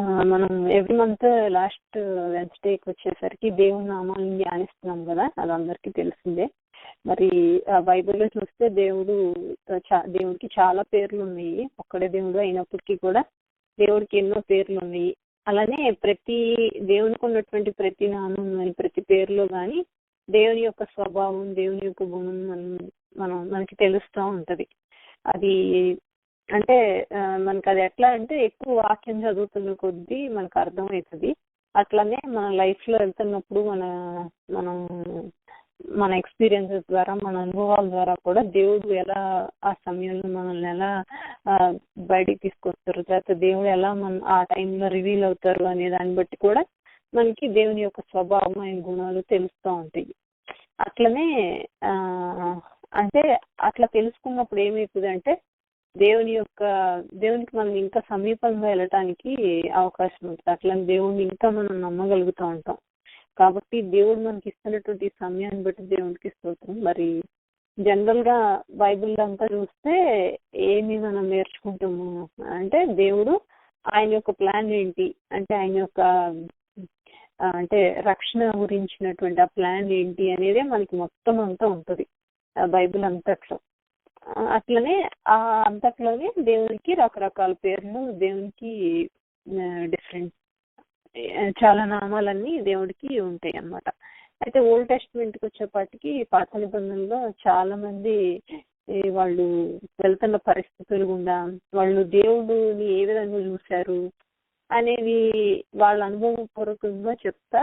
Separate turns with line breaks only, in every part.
మనం every month last వెన్స్డేకి వచ్చేసరికి దేవుని నామాలను ధ్యానిస్తున్నాం కదా అది అందరికీ తెలిసిందే. మరి ఆ బైబిల్లో చూస్తే దేవుడు చా- దేవుడికి చాలా పేర్లు ఉన్నాయి. ఒక్కడే దేవుడు అయినప్పటికీ కూడా దేవుడికి ఎన్నో పేర్లు ఉన్నాయి. అలానే ప్రతి దేవునికి ఉన్నటువంటి ప్రతి నామం కానీ ప్రతి పేరులో కానీ దేవుని యొక్క స్వభావం దేవుని యొక్క గుణం మనం మనం మనకి తెలుస్తూ ఉంటది. అది అంటే మనకు మనకి అది ఎట్లా అంటే ఎక్కువ వాక్యం చదువుతున్న కొద్దీ మనకు అర్థమవుతుంది అట్లనే మన లైఫ్లో వెళ్తున్నప్పుడు మన మనం మన ఎక్స్పీరియన్సెస్ ద్వారా మన అనుభవాల ద్వారా కూడా దేవుడు ఎలా ఆ సమయంలో మనల్ని ఎలా ఆ, బయటికి తీసుకొస్తారు లేకపోతే దేవుడు ఎలా మన ఆ టైంలో రివీల్ అవుతారు అనే దాన్ని బట్టి కూడా మనకి దేవుని యొక్క స్వభావం ఆయన గుణాలు తెలుస్తూ ఉంటాయి. అట్లనే ఆ అంటే అట్లా తెలుసుకున్నప్పుడు ఏమవుతుంది అంటే దేవుని యొక్క దేవునికి మనం ఇంకా సమీపంగా వెళ్ళటానికి అవకాశం ఉంటుంది. అట్లా దేవుడిని ఇంకా మనం నమ్మగలుగుతూ ఉంటాం. కాబట్టి దేవుడు మనకి ఇస్తున్నటువంటి సమయాన్ని బట్టి దేవునికి స్తోత్రం. మరి జనరల్గా బైబిల్ అంతా చూస్తే ఏమి మనం నేర్చుకుంటాము అంటే దేవుడు ఆయన యొక్క ప్లాన్ ఏంటి? అంటే ఆయన యొక్క అంటే రక్షణ గురించినటువంటి ఆ ప్లాన్ ఏంటి అనేదే మనకి మొత్తం అంతా ఉంటుంది. ఆ బైబిల్ అంతట్లో. అట్లనే ఆ అంతట్లోనే దేవునికి రకరకాల పేర్లు దేవునికి డిఫరెంట్ చాలా నామాలన్నీ దేవుడికి ఉంటాయి అన్నమాట అయితే ఓల్డ్ టెస్ట్మెంట్ వచ్చేపాటికి పాత నిబంధనలో చాలా మంది వాళ్ళు వెళ్తున్న పరిస్థితులు గుండా వాళ్ళు దేవుడిని ఏ విధంగా చూశారు అనేవి వాళ్ళ అనుభవపూర్వకంగా చెప్తా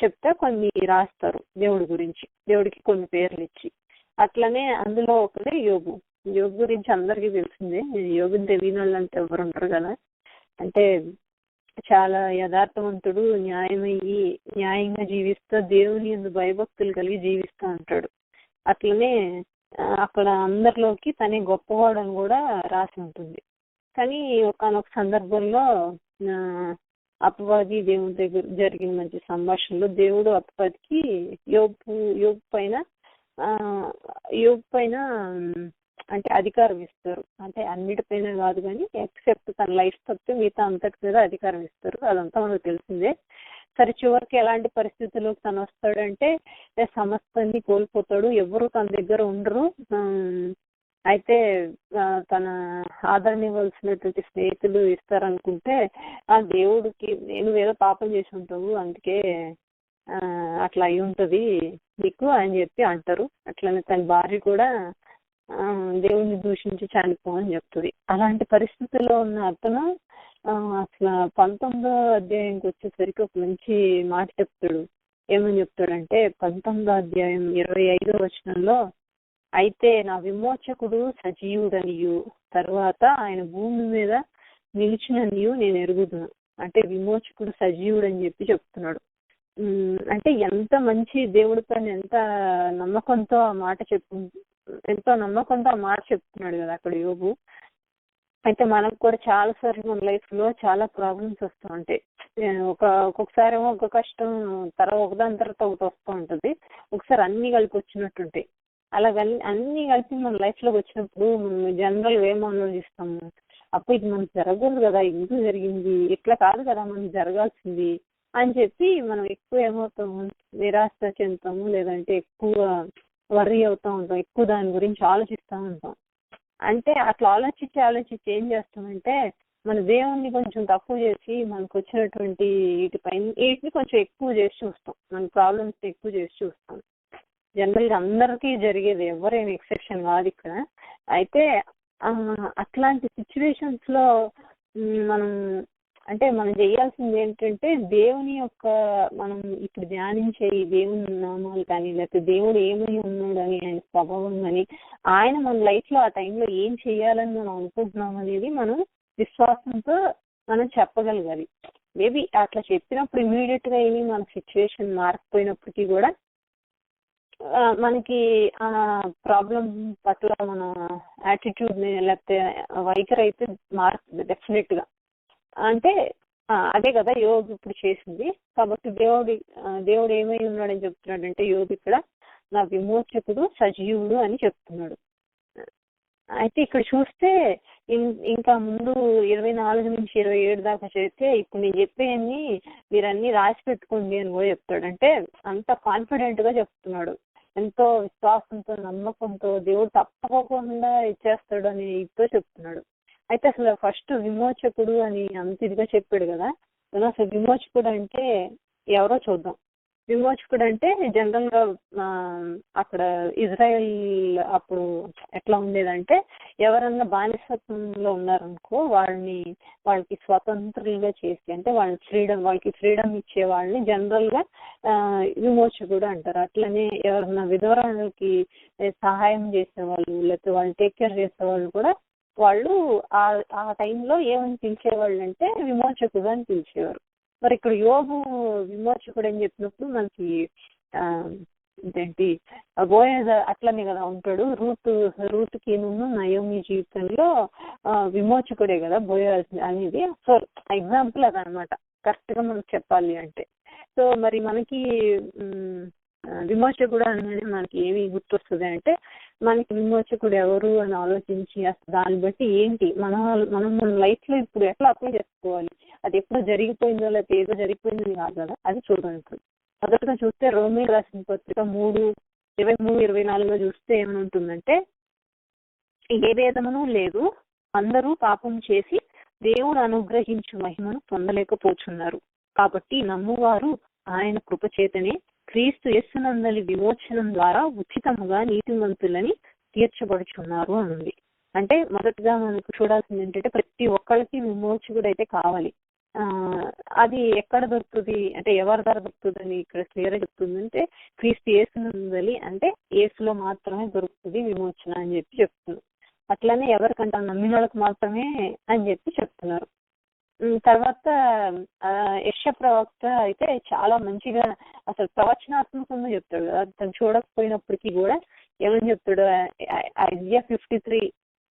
చెప్తా కొన్ని రాస్తారు దేవుడి గురించి దేవుడికి కొన్ని పేర్లు ఇచ్చి. అట్లనే అందులో ఒకటే యోగు. యోగు గురించి అందరికీ తెలిసిందే. యోగుని తెలియని వాళ్ళు అంటే ఎవరు ఉంటారు కదా. అంటే చాలా యథార్థవంతుడు న్యాయమయ్యి న్యాయంగా జీవిస్తూ దేవుని ఎందు భయభక్తులు కలిగి జీవిస్తూ ఉంటాడు అట్లనే అక్కడ అందరిలోకి తనే గొప్పవాడని కూడా రాసి ఉంటుంది. కానీ ఒకనొక సందర్భంలో అపవాది దేవుని దగ్గర జరిగిన మంచి సంభాషణలో దేవుడు అపవాదికి యోగు యోపు పైన ఆ పైన అంటే అధికారం ఇస్తారు. అంటే అన్నిటిపైన కాదు కానీ ఎక్సెప్ట్ తన లైఫ్ తప్పితే మిగతా అంతటి మీద అధికారం ఇస్తారు. అదంతా మనకు తెలిసిందే. సరే చివరికి ఎలాంటి పరిస్థితుల్లోకి తను వస్తాడంటే సమస్తాన్ని కోల్పోతాడు ఎవరు తన దగ్గర ఉండరు. అయితే తన ఆదరణ ఇవ్వాల్సినటువంటి స్నేహితులు ఇస్తారనుకుంటే ఆ దేవుడికి నేను ఏదో పాపం చేసి ఉంటావు అందుకే అట్లా అయి ఉంటుంది. నీకు అని చెప్పి అంటారు. అట్లనే తన భార్య కూడా దేవుణ్ణి దూషించి చనిపో అని చెప్తుంది. అలాంటి పరిస్థితుల్లో ఉన్న అతను ఆ, అసలు పంతొమ్మిదో అధ్యాయంకి వచ్చేసరికి ఒక మంచి మాట చెప్తాడు. ఏమని చెప్తాడంటే పంతొమ్మిదో అధ్యాయం ఇరవై ఐదో వచనంలో అయితే నా విమోచకుడు సజీవుడనియు. తర్వాత ఆయన భూమి మీద నిలిచిననియు నేను ఎరుగుదును. అంటే విమోచకుడు సజీవుడు అని చెప్పి చెప్తున్నాడు. అంటే ఎంత మంచి దేవుడి పైన ఎంత నమ్మకంతో ఆ మాట చెప్పు ఎంతో నమ్మకంతో ఆ మాట చెప్తున్నాడు కదా అక్కడ యోగు అయితే మనకు కూడా చాలా సార్లు మన లైఫ్లో చాలా ప్రాబ్లమ్స్ వస్తూ ఉంటాయి. ఒక ఒక్కొక్కసారి ఏమో ఒక కష్టం తర్వాత ఒకదాని తర్వాత ఒకటి వస్తూ ఉంటుంది. ఒకసారి అన్ని కలిపి వచ్చినట్టుంటాయి అలా అన్ని అన్ని కలిపి మన లైఫ్లోకి వచ్చినప్పుడు మనం జనరల్గా ఏం ఆలోచిస్తాము. అప్పుడు ఇది మనకు జరగదు కదా ఎందుకు జరిగింది? ఇట్లా కాదు కదా మనం జరగాల్సింది? అని చెప్పి మనం ఎక్కువ ఏమవుతాము నిరాశ చెందుతాము లేదంటే ఎక్కువ వర్రీ అవుతా ఉంటాం ఎక్కువ దాని గురించి ఆలోచిస్తూ ఉంటాం. అంటే అట్లా ఆలోచించి ఆలోచించి ఏం చేస్తామంటే మన దేవుణ్ణి కొంచెం తక్కువ చేసి మనకు వచ్చినటువంటి వీటిపై వీటిని కొంచెం ఎక్కువ చేసి చూస్తాం. మన ప్రాబ్లమ్స్ ఎక్కువ చేసి చూస్తాం. జనరల్గా అందరికీ జరిగేది ఎవరేం ఎక్సెప్షన్ కాదు ఇక్కడ. అయితే అట్లాంటి సిచ్యువేషన్స్లో మనం అంటే మనం చేయాల్సింది ఏంటంటే దేవుని యొక్క మనం ఇప్పుడు ధ్యానించే ఈ దేవుని నామాలు కానీ లేకపోతే దేవుడు ఏమై ఉన్నాడు అని ఆయన స్వభావం కానీ ఆయన మన లైఫ్లో ఆ టైంలో ఏం చేయాలని మనం అనుకుంటున్నాం అనేది మనం విశ్వాసంతో మనం చెప్పగలగాలి. మేబీ అట్లా చెప్పినప్పుడు ఇమీడియట్గా ఏమి మన సిచ్యువేషన్ మారకపోయినప్పటికీ కూడా మనకి ఆ ప్రాబ్లం పట్ల మన యాటిట్యూడ్ని లేకపోతే వైఖరి అయితే మారుతుంది డెఫినెట్గా. అంటే అదే కదా యోగి ఇప్పుడు చేసింది. కాబట్టి దేవుడి దేవుడు ఏమై ఉన్నాడని చెప్తున్నాడు అంటే యోగి ఇక్కడ నా విమోచకుడు సజీవుడు అని చెప్తున్నాడు. అయితే ఇక్కడ చూస్తే ఇం- ఇంకా ముందు ఇరవై నాలుగు నుంచి ఇరవై ఏడు దాకా చేస్తే ఇప్పుడు నేను చెప్పేయన్ని మీరన్నీ రాసి పెట్టుకోండి అని కూడా చెప్తాడు అంటే అంత కాన్ఫిడెంట్గా చెప్తున్నాడు. ఎంతో విశ్వాసంతో నమ్మకంతో దేవుడు తప్పకోకుండా ఇచ్చేస్తాడు అని ఇతో చెప్తున్నాడు. అయితే అసలు ఫస్ట్ విమోచకుడు అని అంత ఇదిగా చెప్పాడు కదా. అసలు విమోచకుడు అంటే ఎవరో చూద్దాం. విమోచకుడు అంటే జనరల్గా అక్కడ ఇజ్రాయెల్ అప్పుడు ఎట్లా ఉండేదంటే ఎవరన్నా బానిసత్వంలో ఉన్నారనుకో వాళ్ళని వాళ్ళకి స్వతంత్రులుగా చేసి అంటే వాళ్ళ ఫ్రీడమ్ వాళ్ళకి ఫ్రీడమ్ ఇచ్చే వాళ్ళని జనరల్గా విమోచకుడు అంటారు. అట్లనే ఎవరన్నా విధవరాలకి సహాయం చేసే వాళ్ళు లేకపోతే వాళ్ళని టేక్ కేర్ చేసేవాళ్ళు కూడా వాళ్ళు ఆ ఆ టైంలో ఏమని పిలిచేవాళ్ళు అంటే విమోచకుడు అని పిలిచేవారు. మరి ఇక్కడ యోగు విమోచకుడు అని చెప్పినప్పుడు మనకి ఆ ఇదేంటి అట్లనే కదా ఉంటాడు. రూత్ రూత్కి నయోమి జీవితంలో విమోచకుడే కదా బోయజ్ అనేది. సో ఎగ్జాంపుల్ అదనమాట. కరెక్ట్గా మనకు చెప్పాలి అంటే. సో మరి మనకి విమోచకుడు అనేది మనకి ఏమి గుర్తొస్తుంది అంటే మనకి విమోచకుడు ఎవరు అని ఆలోచించి అసలు దాన్ని బట్టి ఏంటి? మన మనం మన లైఫ్లో ఇప్పుడు ఎట్లా అప్లై చేసుకోవాలి? అది ఎప్పుడో జరిగిపోయిందో లేకపోతే ఏదో జరిగిపోయిందని కాదు కదా? అది చూద్దాం ఇప్పుడు. మొదటగా చూస్తే రోమే రాసిన పత్రిక మూడు ఇరవై మూడు ఇరవై నాలుగులో చూస్తే ఏమని ఉంటుందంటే ఏ భేదమును లేదు. అందరూ పాపం చేసి దేవుడు అనుగ్రహించు మహిమను పొందలేకపోతున్నారు. కాబట్టి నమ్మువారు ఆయన కృపచేతనే క్రీస్తు యస్సునందలి విమోచనం ద్వారా ఉచితముగా నీతిమంతులని తీర్చబడుచున్నారు అని అంటే మొదటగా మనకు చూడాల్సింది ఏంటంటే ప్రతి ఒక్కరికి విమోచకుడు అయితే కావాలి. ఆ అది ఎక్కడ దొరుకుతుంది? అంటే ఎవరి ధర దొరుకుతుంది అని ఇక్కడ క్లియర్ చెప్తుంది అంటే క్రీస్తు ఏసునందలి అంటే ఏసులో మాత్రమే దొరుకుతుంది విమోచన అని చెప్పి చెప్తుంది అట్లనే ఎవరికంటే నమ్మిన వాళ్ళకి మాత్రమే అని చెప్పి చెప్తున్నారు. తర్వాత ఆ, ప్రవక్త అయితే చాలా మంచిగా అసలు ప్రవచనాత్మకంగా చెప్తాడు. కదా తను చూడకపోయినప్పటికీ కూడా ఏమని చెప్తాడు? ఐజియా ఫిఫ్టీ త్రీ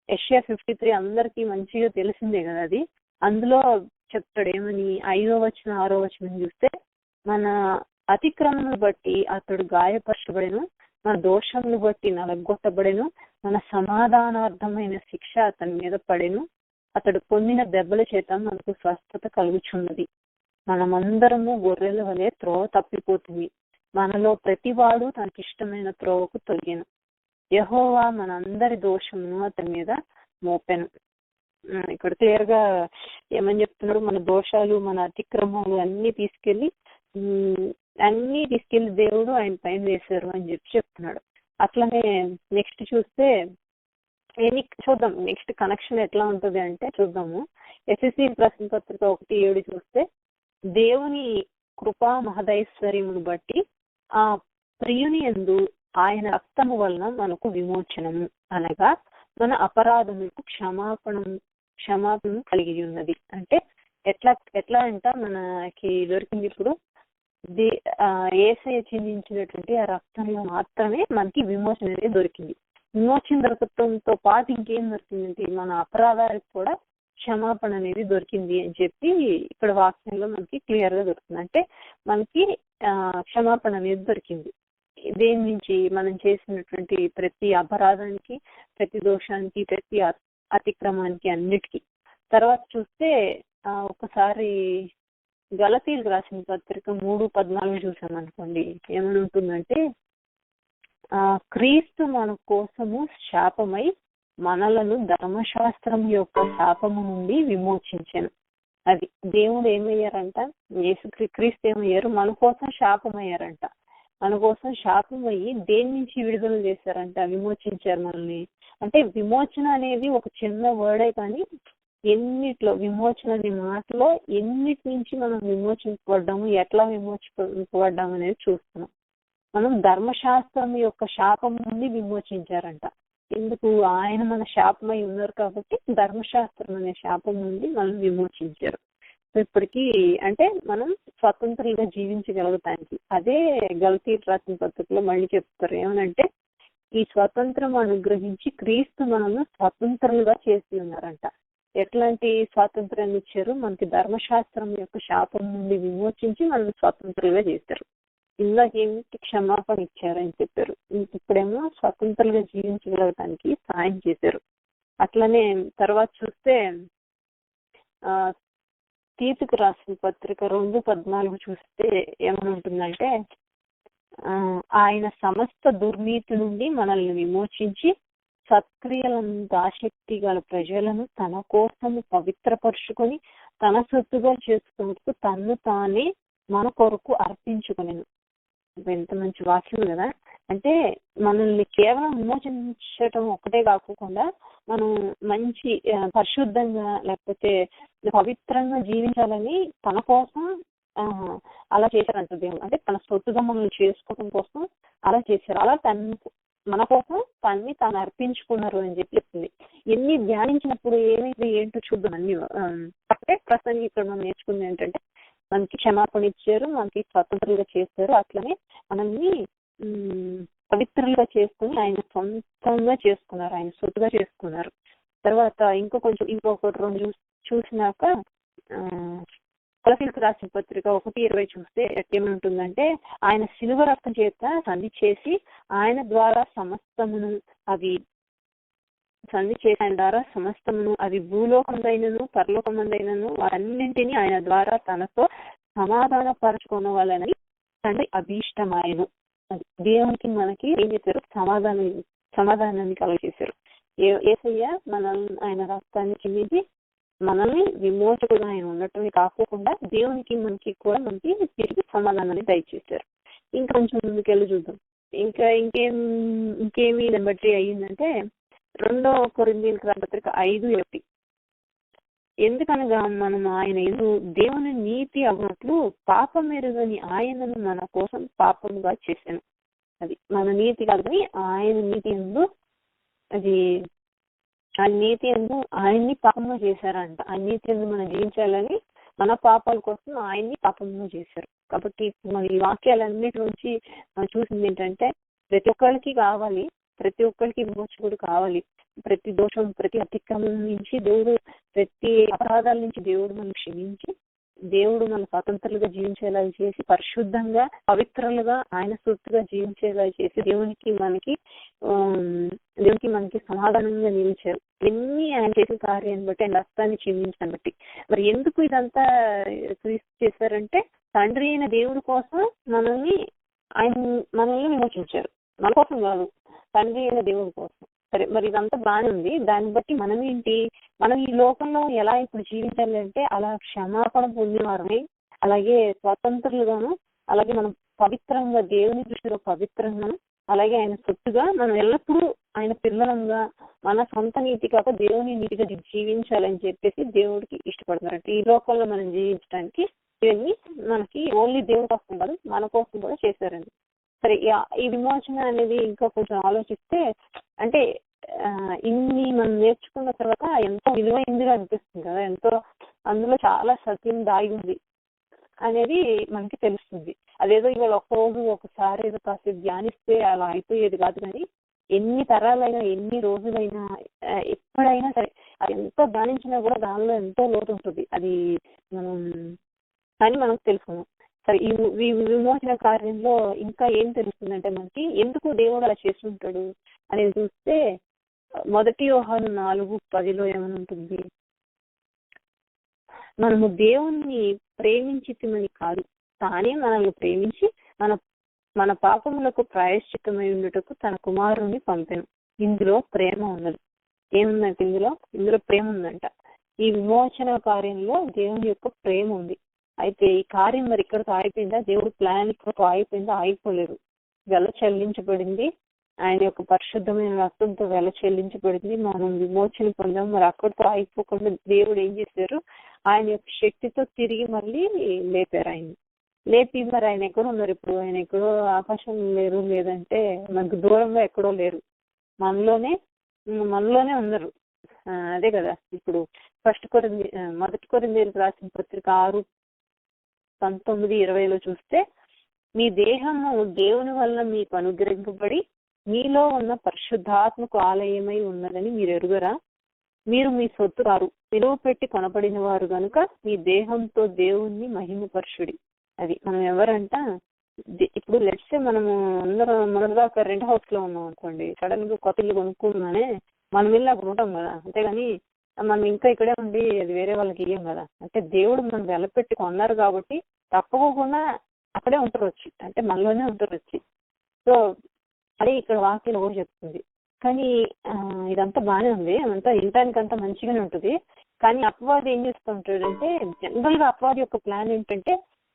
యెషయా ఫిఫ్టీ త్రీ అందరికీ మంచిగా తెలిసిందే కదా అది. అందులో చెప్తాడు ఏమని? ఐదో వచ్చిన ఆరో వచ్చిన చూస్తే మన అతిక్రమను బట్టి అతడు గాయపరచబడేను మన దోషమును బట్టి నలగొట్టబడెను మన సమాధానార్థమైన శిక్ష అతని మీద పడెను అతడు పొందిన దెబ్బల చేత మనకు స్వస్థత కలుగుచున్నది. మనమందరము గొర్రెల వలె త్రోవ తప్పిపోతుంది మనలో ప్రతివాడు తనకిష్టమైన త్రోవకు తొలగిన. యహోవా మనందరి దోషమును అతని మీద మోపెను. ఇక్కడ క్లియర్గా ఏమని చెప్తున్నాడు? మన దోషాలు మన అతిక్రమాలు అన్ని తీసుకెళ్ళి అన్ని తీసుకెళ్ళి దేవుడు ఆయన పైన వేశారు అని చెప్పి చెప్తున్నాడు. అట్లనే నెక్స్ట్ చూస్తే ఎన్ని చూద్దాం. నెక్స్ట్ కనెక్షన్ ఎట్లా ఉంటుంది అంటే చూద్దాము. ఎస్ఎస్సి ప్రశ్న పత్రిక ఒకటి ఏడు చూస్తే దేవుని కృపా మహదైశ్వర్యమును బట్టి ఆ ప్రియుని ఎందు ఆయన రక్తము వలన మనకు విమోచనము అనగా మన అపరాధములకు క్షమాపణ క్షమాపణ కలిగి ఉన్నది అంటే ఎట్లా ఎట్లా అంట మనకి దొరికింది ఇప్పుడు ఏసై చిందించినటువంటి ఆ రక్తంలో మాత్రమే మనకి విమోచన అనేది దొరికింది. విమోచన దొరకటంతో పాటు ఇంకేం దొరికిందంటే మన అపరాధాలకు కూడా క్షమాపణ అనేది దొరికింది అని చెప్పి ఇక్కడ వాక్యంలో మనకి క్లియర్గా దొరుకుతుంది. అంటే మనకి ఆ, క్షమాపణ అనేది దొరికింది. దేని నుంచి? మనం చేసినటువంటి ప్రతి అపరాధానికి ప్రతి దోషానికి ప్రతి అతిక్రమానికి అన్నిటికీ. తర్వాత చూస్తే ఆ, ఒకసారి గలతీలు రాసిన పత్రిక మూడు పద్నాలుగు చూసాం అనుకోండి ఏమని ఉంటుందంటే క్రీస్తు మన కోసము శాపమై మనలను ధర్మశాస్త్రం యొక్క శాపము నుండి విమోచించాను. అది దేవుడు ఏమయ్యారంట యేసు క్రీస్తు ఏమయ్యారు మన కోసం శాపమయ్యారంట. మన కోసం శాపం అయ్యి దేని నుంచి విడుదల చేశారంట? విమోచించారు మనల్ని. అంటే విమోచన అనేది ఒక చిన్న వర్డే కానీ ఎన్నిట్లో విమోచన అనే మాటలో ఎన్నిటి నుంచి మనం విమోచించబడ్డాము ఎట్లా విమోచించబడ్డాము అనేది చూస్తున్నాం. మనం ధర్మశాస్త్రం యొక్క శాపం నుండి విమోచించారంట. ఎందుకు? ఆయన మన శాపమై ఉన్నారు కాబట్టి ధర్మశాస్త్రం అనే శాపం నుండి మనం విమోచించారు. సో అంటే మనం స్వతంత్రంగా జీవించగలగటానికి అదే గల్తీ రాసిన పద్ధతిలో మళ్ళీ చెప్తారు. ఏమనంటే ఈ స్వతంత్రం అనుగ్రహించి క్రీస్తు మనల్ని స్వతంత్రులుగా చేసి ఉన్నారంట. ఎట్లాంటి స్వాతంత్రాన్ని ఇచ్చారు? మనకి ధర్మశాస్త్రం యొక్క శాపం నుండి విమోచించి మనల్ని స్వతంత్రులుగా చేశారు. ఇందాక ఏమిటి క్షమాపణ ఇచ్చారని చెప్పారు. ఇప్పుడేమో స్వతంత్రంగా జీవించగలగడానికి సాయం చేశారు. అట్లనే తర్వాత చూస్తే ఆ తీతుకు రాసిన పత్రిక రెండు పద్నాలుగు చూస్తే ఏమనుంటుందంటే ఆ, ఆయన సమస్త దుర్నీతి నుండి మనల్ని విమోచించి సత్క్రియలను దాశక్తి గల ప్రజలను తన కోసం పవిత్రపరుచుకొని తన సొత్తుగా చేసుకుంటూ తన్ను తానే మన కొరకు అర్పించుకునేను. ఎంత మంచి వాక్యం కదా? అంటే మనల్ని కేవలం విమోచించటం ఒక్కటే కాకుండా మనం మంచి పరిశుద్ధంగా లేకపోతే పవిత్రంగా జీవించాలని తన కోసం అలా చేశారంట దేవుడు. అంటే తన సొత్తుగా మనల్ని చేసుకోవడం కోసం అలా చేశారు. అలా తన మన కోసం తన్ని తాను అర్పించుకున్నారు అని చెప్పి ఎన్ని ధ్యానించినప్పుడు ఏమైంది ఏంటో చూద్దాం అన్ని అంటే ప్రస్తుతానికి ఇక్కడ మనం నేర్చుకుంది ఏంటంటే మనకి క్షమాపణ ఇచ్చారు మనకి స్వతంత్రంగా చేశారు. అట్లనే మనల్ని పవిత్రులుగా చేసుకుని ఆయన సొంతంగా చేసుకున్నారు ఆయన సొత్తుగా చేసుకున్నారు. తర్వాత ఇంకో కొంచెం ఇంకొక రెండు చూసినాక ఆ, కొలసీలకు రాసిన పత్రిక ఒకటి ఇరవై చూస్తే ఏముంటుందంటే ఆయన సిలువ రక్తం చేత సంధి చేసి ఆయన ద్వారా సమస్తమును అవి సంధి చేసి ద్వారా సమస్తమును అది భూలోకమందైనను పరలోకమందైనను వాటన్నింటినీ ఆయన ద్వారా తనతో సమాధాన పరచుకోవాలని తండ్రి అభీష్టమాయను. దేవునికి మనకి ఏం చేశారు సమాధానం సమాధానాన్ని కలుగజేశారు ఏ- ఏసయ్య మనల్ని ఆయన రక్తాన్ని చిందించి మనల్ని విమోచకుడు ఆయన ఉండటమే కాకోకుండా దేవునికి మనకి కూడా మనకి తిరిగి సమాధానాన్ని దయచేశారు. ఇంకా కొంచెం ముందుకెళ్ళి చూద్దాం. ఇంకా ఇంకేం ఇంకేమి నెంబర్ త్రీ అయ్యిందంటే రెండో కొరిందీలకు పత్రిక ఐదు ఒకటి ఎందుకనగా మనం ఆయన ఎందు దేవుని నీతి అవ్వట్లు పాపం ఎరుగని ఆయనను మన కోసం పాపముగా చేశాను. అది మన నీతి కాదు కానీ ఆయన నీతి ఎందు అది ఆ నీతి ఎందు ఆయన్ని పాపము చేశారంట. ఆ నీతి ఎందు మనం జీవించాలని మన పాపాల కోసం ఆయన్ని పాపము చేశారు. కాబట్టి మన ఈ వాక్యాలన్నిటి నుంచి చూసింది ఏంటంటే ప్రతి ఒక్కరికి కావాలి ప్రతి ఒక్కరికి విమోచకుడు కావాలి. ప్రతి దోషం ప్రతి అతిక్రమం నుంచి దేవుడు ప్రతి అపరాధాల నుంచి దేవుడు మనం క్షమించి దేవుడు మన స్వతంత్రులుగా జీవించేలా చేసి పరిశుద్ధంగా పవిత్రులుగా ఆయన సొత్తుగా జీవించేలా చేసి దేవునికి మనకి దేవునికి మనకి సమాధానంగా నిలిచారు. ఎన్ని ఆయన చేసిన కార్యాన్ని బట్టి ఆయన రక్తాన్ని చిందించాన్ని బట్టి. మరి ఎందుకు ఇదంతా క్రీస్తు చేశారంటే తండ్రి అయిన దేవుడి కోసం మనల్ని ఆయన మనల్ని విమోచించారు. మన కోసం కాదు. తండ్రి అయిన దేవుడి కోసం. సరే మరి ఇదంతా బాగానే ఉంది. దాన్ని బట్టి మనం ఏంటి? మనం ఈ లోకంలో ఎలా ఇప్పుడు జీవించాలి అంటే అలా క్షమాపణ పొందినవారమై అలాగే స్వతంత్రులుగాను అలాగే మనం పవిత్రంగా దేవుని దృష్టిలో పవిత్రంగాను అలాగే ఆయన సొత్తుగా మనం ఎల్లప్పుడూ ఆయన పిల్లలంగా మన సొంత నీతి కాక దేవుని నీతిగా జీవించాలని చెప్పేసి దేవుడికి ఇష్టపడుతున్నారంటే ఈ లోకంలో మనం జీవించడానికి ఇవన్నీ మనకి ఓన్లీ దేవుడి కోసం కాదు మన కోసం కూడా చేశారండి. సరే ఈ- విమోచన అనేది ఇంకా కొంచెం ఆలోచిస్తే అంటే ఇన్ని మనం నేర్చుకున్న తర్వాత ఎంతో విలువైందిగా అనిపిస్తుంది కదా ఎంతో అందులో చాలా సత్యం దాగి ఉంది అనేది మనకి తెలుస్తుంది. అదేదో ఇవాళ ఒక రోజు ఒకసారి ఏదో కాసేపు ధ్యానిస్తే అలా అయిపోయేది కాదు కానీ ఎన్ని తరాలైనా ఎన్ని రోజులైనా ఎప్పుడైనా సరే అది ఎంతో ధ్యానించినా కూడా దానిలో ఎంతో లోటు ఉంటుంది. అది మనం అని మనకు తెలుసుకున్నాం. సరే ఈ విమోచన కార్యంలో ఇంకా ఏం తెలుస్తుందంటే మనకి ఎందుకు దేవుడు అలా చేస్తుంటాడు అనేది చూస్తే మొదటి యోహాను నాలుగు పదిలో ఏమని ఉంటుంది? మనము దేవుణ్ణి ప్రేమించితమని కాదు తానే మనల్ని ప్రేమించి మన మన పాపములకు ప్రాయశ్చితమై ఉండటకు తన కుమారుణ్ణి పంపాను. ఇందులో ప్రేమ ఉన్నది. ఏముందంటే ఇందులో? ఇందులో ప్రేమ ఉందంట. ఈ విమోచన కార్యంలో దేవుని యొక్క ప్రేమ ఉంది. అయితే ఈ కార్యం మరి ఇక్కడితో ఆగిపోయిందా దేవుడు ప్లాన్ ఇక్కడితో ఆగిపోయిందా ఆగిపోలేదు. వెల చెల్లించబడింది. ఆయన యొక్క పరిశుద్ధమైన రక్తంతో వెల చెల్లించబడింది. మనం విమోచన పొందాం. మరి అక్కడితో ఆగిపోకుండా దేవుడు ఏం చేశారు? ఆయన యొక్క శక్తితో తిరిగి మళ్ళీ లేపారు ఆయన. లేపి మరి ఆయన ఎక్కడో ఉన్నారు ఇప్పుడు? ఆయన ఎక్కడో ఆకాశం లేరు లేదంటే మనకు దూరంగా ఎక్కడో లేరు. మనలోనే మనలోనే ఉన్నారు. అదే కదా. ఇప్పుడు ఫస్ట్ కొరింది మొదటి కొరిందేలకు రాసిన పత్రిక ఆరు పంతొమ్మిది ఇరవైలో చూస్తే మీ దేహము దేవుని వల్ల మీకు అనుగ్రహింపబడి మీలో ఉన్న పరిశుద్ధాత్మకు ఆలయమై ఉన్నదని మీరు ఎరుగరా? మీరు మీ సొత్తు కారు విలువ పెట్టి కొనబడిన వారు గనుక మీ దేహంతో దేవుణ్ణి మహిమపరుషుడి అది మనం ఎవరంట? ఇప్పుడు లెట్స్ మనము అందరం మొదటిదాకా రెంట్ హౌస్లో ఉన్నాం అనుకోండి సడన్గా కొత్త ఇల్లు కొనుక్కోగానే మనం వెళ్ళి అక్కడ ఉంటాం కదా అంతేగాని మనం ఇంకా ఇక్కడే ఉండి అది వేరే వాళ్ళకి ఇయ్యం కదా. అంటే దేవుడు మనం వెలపెట్టి కొన్నారు కాబట్టి తప్పకుండా అక్కడే ఉంటారు వచ్చి అంటే మనలోనే ఉంటారు వచ్చి సో అదే ఇక్కడ వాక్యం కూడా చెప్తుంది. కానీ ఇదంతా బాగానే ఉంది. అంతా వినటానికి అంతా మంచిగానే ఉంటుంది. కానీ అపవాది ఏం చేస్తూ ఉంటాడంటే జనరల్గా అపవాది యొక్క ప్లాన్ ఏంటంటే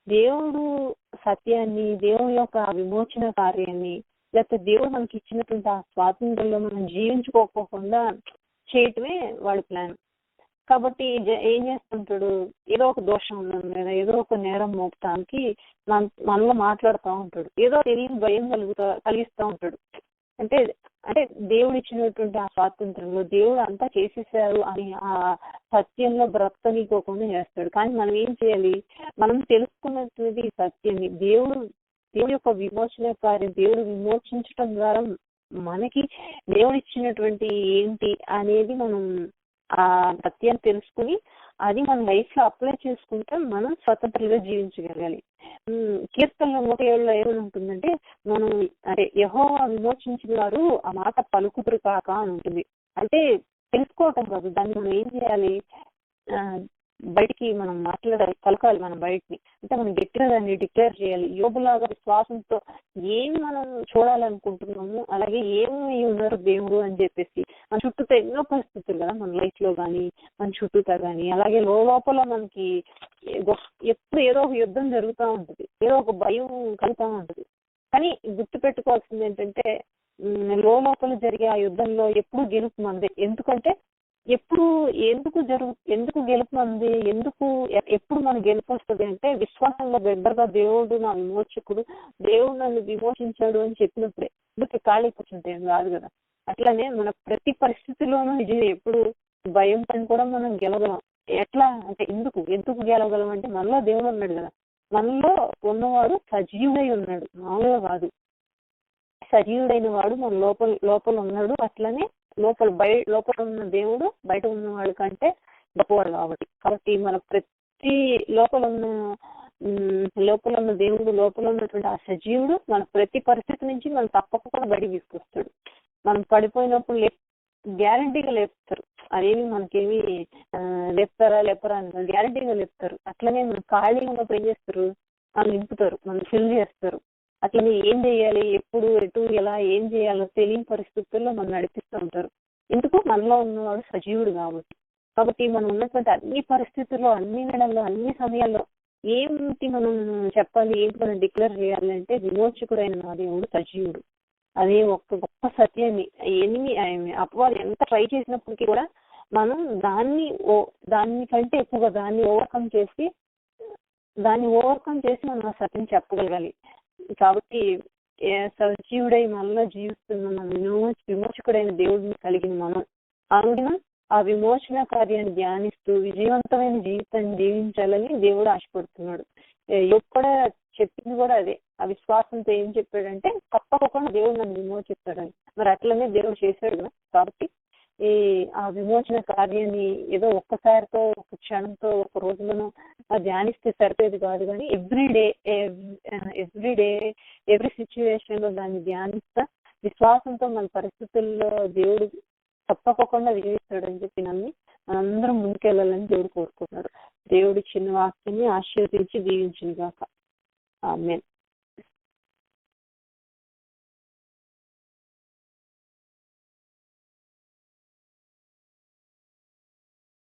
దేవుడు సత్యాన్ని దేవుని యొక్క విమోచన కార్యాన్ని లేకపోతే దేవుడు మనకి ఇచ్చినటువంటి ఆ స్వాతంత్రంలో మనం జీవించుకోకుండా చేయటమే వాడి ప్లాన్ కాబట్టి ఏం చేస్తుంటాడు ఏదో ఒక దోషం ఉన్నాను లేదా ఏదో ఒక నేరం మోపటానికి మన మనలో మాట్లాడుతూ ఉంటాడు. ఏదో తెలియని భయం కలుగుతా కలిగిస్తూ ఉంటాడు. అంటే అంటే దేవుడు ఇచ్చినటువంటి ఆ స్వాతంత్రంలో దేవుడు అంతా చేసేసారు అని ఆ సత్యంలో బ్రతకనీకోకుండా చేస్తాడు. కానీ మనం ఏం చేయాలి? మనం తెలుసుకున్నటువంటి సత్యాన్ని దేవుడు దేవుడి యొక్క విమోచన కార్యం దేవుడు విమోచించటం ద్వారా మనకి దేవుడు ఇచ్చినటువంటి ఏంటి అనేది మనం ఆ సత్యాన్ని తెలుసుకుని అది మన లైఫ్లో అప్లై చేసుకుంటే మనం స్వతంత్రంగా జీవించగలగాలి. కీర్తనలో నూట ఏళ్ళలో ఏమనుంటుందంటే మనం అదే యహో విమోచించిన వారు ఆ మాట పలుకుతురు కాక అని ఉంటుంది అంటే తెలుసుకోవటం కాదు దాన్ని మనం ఏం చేయాలి? బయటికి మనం మాట్లాడాలి పలకాలి మనం బయటికి. అంటే మనం గట్టిగా దాన్ని డిక్లేర్ చేయాలి. యోగులాగా విశ్వాసంతో ఏం మనం చూడాలనుకుంటున్నాము అలాగే ఏమి ఉన్నారు దేవుడు అని చెప్పేసి. మన చుట్టూతో ఎన్నో పరిస్థితులు కదా మన లైఫ్లో కానీ మన చుట్టూతో కానీ అలాగే లోపల మనకి ఎప్పుడు ఏదో ఒక యుద్ధం జరుగుతూ ఉంటుంది. ఏదో ఒక భయం కలుగుతూ ఉంటుంది. కానీ గుర్తు పెట్టుకోవాల్సింది ఏంటంటే లోపల జరిగే ఆ యుద్ధంలో ఎప్పుడు గెలుపు మనదే ఎందుకంటే ఎప్పుడు ఎందుకు జరుగు ఎందుకు గెలుపు మంది ఎందుకు ఎప్పుడు మన గెలుపు వస్తుంది అంటే విశ్వాసంలో దగ్గరగా దేవుడు నా విమోచకుడు దేవుడు నన్ను విమోచించాడు అని చెప్పినప్పుడే. ఎందుకు ఖాళీ కూర్చుంటే కాదు కదా. అట్లానే మన ప్రతి పరిస్థితిలోనూ ఇది ఎప్పుడు భయం పని కూడా మనం గెలగలం ఎట్లా అంటే ఎందుకు ఎందుకు గెలవగలం అంటే మనలో దేవుడు ఉన్నాడు కదా. మనలో ఉన్నవాడు సజీవుడై ఉన్నాడు మామూలుగా కాదు. సజీవుడైన వాడు మన లోపల లోపల ఉన్నాడు అట్లనే లోపల బయ లోపల ఉన్న దేవుడు బయట ఉన్న వాళ్ళ కంటే గొప్పవాడు కాబట్టి. కాబట్టి మన ప్రతి లోపల ఉన్న లోపల ఉన్న దేవుడు లోపల ఉన్నటువంటి ఆ సజీవుడు మన ప్రతి పరిస్థితి నుంచి మనం తప్పకుండా బయటికి తీసుకొస్తాడు. మనం పడిపోయినప్పుడు లే గ్యారంటీగా లేపుతారు. అదేమి మనకేమి లేపుతారా లేపరా అని గ్యారంటీగా లేపుతారు. అట్లనే మనం ఖాళీగా ఉన్నప్పుడు ఏం చేస్తారు? మనం నింపుతారు. మనం ఫిల్ చేస్తారు. అట్లనే ఏం చేయాలి? ఎప్పుడు? ఎటు? ఎలా? ఏం చేయాలో? తెలియని పరిస్థితుల్లో మనం నడిపిస్తూ ఉంటారు. ఎందుకు మనలో ఉన్నవాడు సజీవుడు కాబట్టి. కాబట్టి మనం ఉన్నటువంటి అన్ని పరిస్థితుల్లో అన్ని వేళల్లో అన్ని సమయాల్లో ఏంటి మనం చెప్పాలి? ఏంటి మనం డిక్లేర్ చేయాలి అంటే విమోచకుడైన నా దేవుడు సజీవుడు. అదే ఒక గొప్ప సత్యాన్ని ఎన్ని అపవాది ఎంత ట్రై చేసినప్పటికీ కూడా మనం దాన్ని ఓ దాన్ని కంటే ఎక్కువగా దాన్ని ఓవర్కమ్ చేసి దాన్ని ఓవర్కమ్ చేసి మనం ఆ సత్యం చెప్పగలగాలి. కాబట్టి సజీవుడై మనలో జీవిస్తున్న మన విమోచ విమోచకుడైన దేవుడిని కలిగిన మనం అనుదినం ఆ విమోచన కార్యాన్ని ధ్యానిస్తూ విజయవంతమైన జీవితాన్ని జీవించాలని దేవుడు ఆశపడుతున్నాడు. ఏ, కూడా చెప్పింది కూడా అదే. ఆ విశ్వాసంతో ఏం చెప్పాడంటే తప్పకుండా దేవుడు నన్ను విమోచిస్తాడని. మరి అట్లనే దేవుడు చేశాడు కాబట్టి ఈ ఆ విమోచన కార్యాన్ని ఏదో ఒక్కసారితో ఒక క్షణంతో ఒక రోజులను ధ్యానిస్తే సరిపోయేది కాదు కానీ every day every day every సిచ్యువేషన్లో దాన్ని ధ్యానిస్తా. విశ్వాసంతో మన పరిస్థితుల్లో దేవుడు తప్పకుండా విజయిస్తాడని చెప్పి నమ్మి మనందరం ముందుకెళ్ళాలని దేవుడు కోరుకుంటున్నాడు దేవుడి చిన్న వాక్యాన్ని ఆశీర్వదించి దీవించింది కాక ఆమెన్.